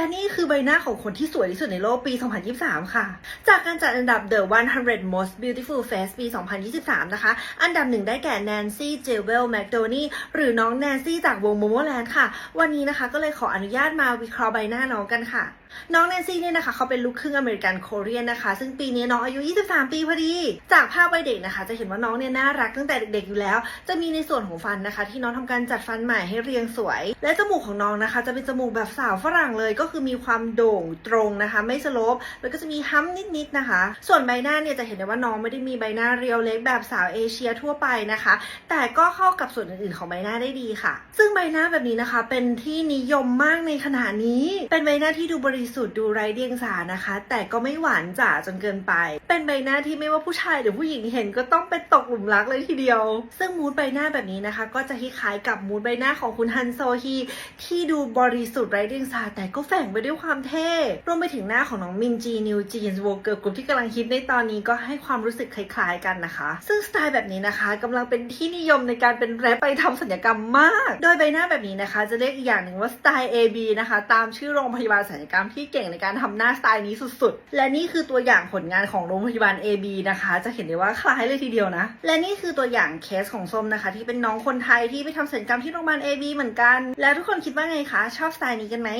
และนี่คือใบหน้าของคนที่สวยที่สุดในโลกปี 2023 ค่ะ จากการจัดอันดับ The 100 Most Beautiful Face ปี 2023 นะคะ อันดับหนึ่งได้แก่แนนซี่เจเวลแมคโดนีหรือน้องแนนซี่จากวงโมโมแลนด์ค่ะ วันนี้นะคะก็เลยขออนุญาตมาวิเคราะห์ใบหน้าน้องกันค่ะ น้องแนนซี่เนี่ยนะคะเขาเป็นลูกครึ่งอเมริกันโคเรียนนะคะ ซึ่งปีนี้น้องอายุ 23 ปีพอดี จากภาพวัยเด็กนะคะ จะเห็นว่าน้องเนี่ยน่ารักตั้งแต่เด็กๆอยู่แล้ว จะมีในส่วนของฟันนะคะ ที่น้องทำการจัดฟันใหม่ให้เรียงสวย และจมูกของน้องนะคะ จะเป็นจมูกแบบสาวฝรั่งเลย ก็คือมีความโด่งตรงนะคะ ไม่สโลปแล้วก็จะมีฮัมนิดๆนะคะ ส่วนใบหน้าเนี่ยจะเห็นได้ว่าน้องไม่ได้มีใบหน้าเรียวเล็กแบบสาวเอเชียทั่วไปนะคะ แต่ก็เข้ากับส่วนอื่นๆของใบหน้าได้ดีค่ะ ซึ่งใบหน้าแบบนี้นะคะ เป็นที่นิยมมากในขณะนี้ เป็นใบหน้าที่ดูบริสุทธิ์ดูไร้เดียงสานะคะ แต่ก็ไม่หวานจ๋าจนเกินไป เป็นใบหน้าที่ไม่ว่าผู้ชายหรือผู้หญิงเห็นก็ต้องเป็นตกหลุมรักเลยทีเดียว ซึ่งมูดใบหน้าแบบนี้นะคะ ก็จะคล้ายๆกับมูดใบหน้าของคุณฮันโซฮีที่ดูบริสุทธิ์ไร้เดียงสาแต่ก็แฝงไปด้วยความเท่รวมไปถึงหน้าของน้องมินจีนิวจีนส์วงเกิร์กรุ๊ปที่กำลังฮิตในตอนนี้ก็ให้ความรู้สึกคล้ายๆกันนะคะ ซึ่งสไตล์แบบนี้นะคะกำลังเป็นที่นิยมในการเป็นแรปไปทำศัลยกรรมมาก โดยใบหน้าแบบนี้นะคะ จะเรียกอีกอย่างหนึ่งว่าสไตล์ AB นะคะ ตามชื่อโรงพยาบาลศัลยกรรมที่เก่งในการทำหน้าสไตล์นี้สุดๆ และนี่คือตัวอย่างผลงานของโรงพยาบาล AB นะคะ จะเห็นได้ว่าคล้ายเลยทีเดียวนะ และนี่คือตัวอย่างเคสของส้มนะคะ ที่เป็นน้องคนไทยที่ไปทำศัลยกรรมที่โรงพยาบาล AB เหมือนกัน แล้วทุกคนคิดว่าไงคะ ชอบสไตล์นี้กันไหม